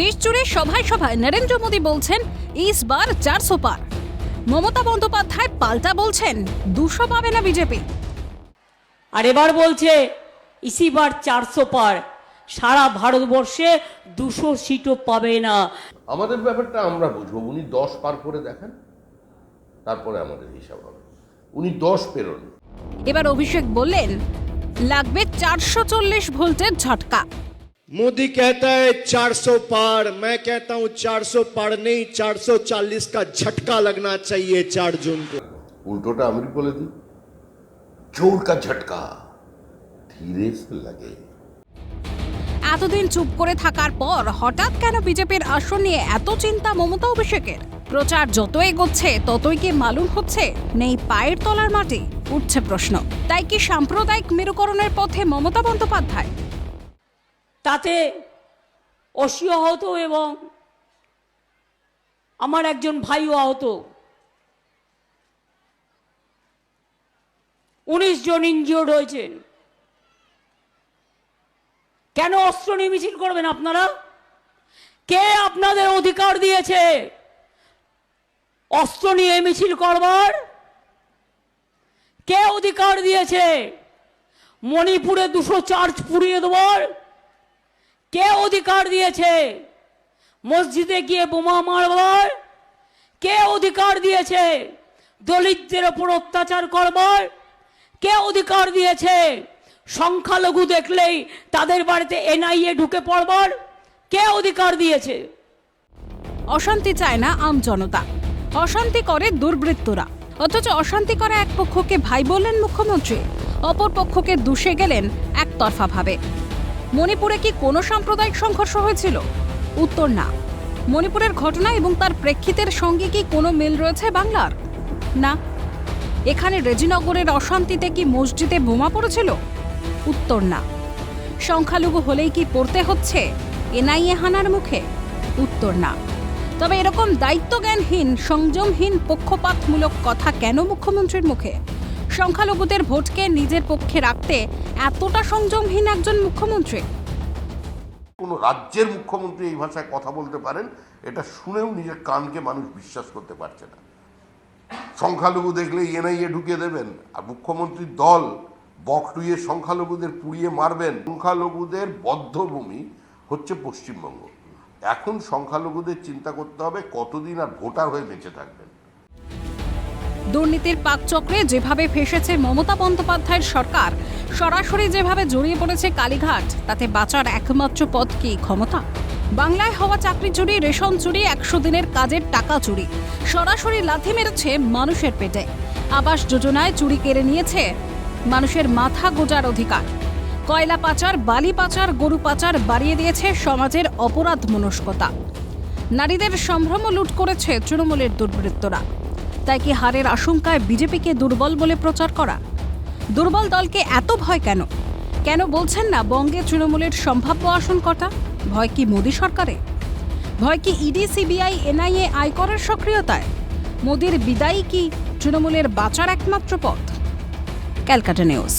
দেশ জুড়ে সভায় সভায় নরেন্দ্র মোদী বলছেন ইস বার চারশো পার। মমতা বন্দ্যোপাধ্যায় পাল্টা বলছেন দুশো পাবে না বিজেপি। আর এবার বলছে ইসি বার চারশো পার। সারা ভারতবর্ষে দুশো সিটও পাবে না। আমাদের ব্যাপারটা আমরা বুঝব। উনি দশ পার করে দেখেন তারপরে আমাদের হিসাব হবে। উনি দশ পেরোন। এবার অভিষেক বললেন লাগবে চারশো চল্লিশ ভোল্টের ঝটকা। मोदी कहता है 400 पार मैं कहता हूं 400 पार नहीं 440 का झटका लगना चाहिए 4 जून को উল্টোটা আমি বলে দিই জোর কা ঝটকা ধীরে সে লাগে এতদিন চুপ করে থাকার পর হঠাৎ কেন বিজেপির আসন নিয়ে এত চিন্তা মমতা অভিষেকের প্রচার যত এগোচ্ছে ততই কি মালুম হচ্ছে নেই পায়ের তলার মাটি উঠছে প্রশ্ন তাই কি সাম্প্রদায়িক মেরুকরণের পথে মমতা বন্দ্যোপাধ্যায় তাতে অসি আহত এবং আমার একজন ভাইও আহত। উনিশ জন ইনজিওর্ড হয়েছেন। কেন অস্ত্র নিয়ে মিছিল করবেন আপনারা? কে আপনাদের অধিকার দিয়েছে অস্ত্র নিয়ে মিছিল করবার? কে অধিকার দিয়েছে মণিপুরে দুশো চার্জ পুড়িয়ে দেওয়ার কে অধিকার দিয়েছে? মসজিদে গিয়ে বোমা মারবার? কে অধিকার দিয়েছে? দলিতদের ওপর অত্যাচার করবার? কে অধিকার দিয়েছে? সংখ্যালঘু দেখলেই তাদের বাড়িতে এনআইএ ঢুকে পড়বার? কে অধিকার দিয়েছে? অশান্তি চায় না আম জনতা। অশান্তি করে দুর্বৃত্তরা। অথচ অশান্তি করা এক পক্ষকে ভাই বললেন মুখ্যমন্ত্রী। অপর পক্ষকে দুষে গেলেন একতরফাভাবে। মণিপুরে কি কোনো সাম্প্রদায়িক সংঘর্ষ হয়েছিল? উত্তর না। মণিপুরের ঘটনা এবং তার প্রেক্ষিতের সঙ্গে কি কোনো মিল রয়েছে বাংলার? না। এখানে রেজিনগরের অশান্তিতে কি মসজিদে বোমা পড়েছিল? উত্তর না। সংখ্যালঘু হলেই কি পড়তে হচ্ছে? এনআইএ হানার মুখে? উত্তর না। তবে এরকম দায়িত্বজ্ঞানহীন, সংযমহীন, পক্ষপাতমূলক কথা কেন মুখ্যমন্ত্রীর মুখে? সংখ্যালঘুদের ভোটকে নিজের পক্ষে রাখতে এতটা সংযমহীন একজন মুখ্যমন্ত্রী। কোনো রাজ্যের মুখ্যমন্ত্রী এই ভাষায় কথা বলতে পারেন, এটা শুনেও নিজের কানকে মানুষ বিশ্বাস করতে পারছে না। সংখ্যালঘু দেখলে এনআইএ ঢুকিয়ে দেবেন, আর মুখ্যমন্ত্রীর দল বকটুইয়ে সংখ্যালঘুদের পুড়িয়ে মারবেন। সংখ্যালঘুদের বদ্ধভূমি হচ্ছে পশ্চিমবঙ্গ। এখন সংখ্যালঘুদের চিন্তা করতে হবে কতদিন আর ভোটার হয়ে বেঁচে থাকবেন। দুর্নীতির পাকচক্রে যেভাবে ফেসেছে মমতা বন্দ্যোপাধ্যায়ের সরকার, সরাসরি যেভাবে জড়িয়ে পড়েছে কালীঘাট, তাতে বাঁচার একমাত্র পথ কি ক্ষমতা? বাংলায় হওয়া চাকরি চুরি, রেশন চুরি, একশো দিনের কাজের টাকা চুরি, সরাসরি লাথি মেরেছে মানুষের পেটে। আবাস যোজনায় চুরি কেড়ে নিয়েছে মানুষের মাথা গোজার অধিকার। কয়লা পাচার, বালি পাচার, গরু পাচার বাড়িয়ে দিয়েছে সমাজের অপরাধ মনস্কতা। নারীদের সম্ভ্রম লুট করেছে তৃণমূলের দুর্বৃত্তরা। তাই কি হারের আশঙ্কায় বিজেপিকে দুর্বল বলে প্রচার করা। দুর্বল দলকে এত ভয় কেন? কেন বলছেন না বঙ্গে তৃণমূলের সম্ভাব্য আসন কটা ভয় কি মোদী সরকারে ভয় কি ইডি, সিবিআই, এনআইএ আয়করের সক্রিয়তায়? মোদীর বিদায়ী কি তৃণমূলের বাঁচার একমাত্র পথ? ক্যালকাটা নিউজ।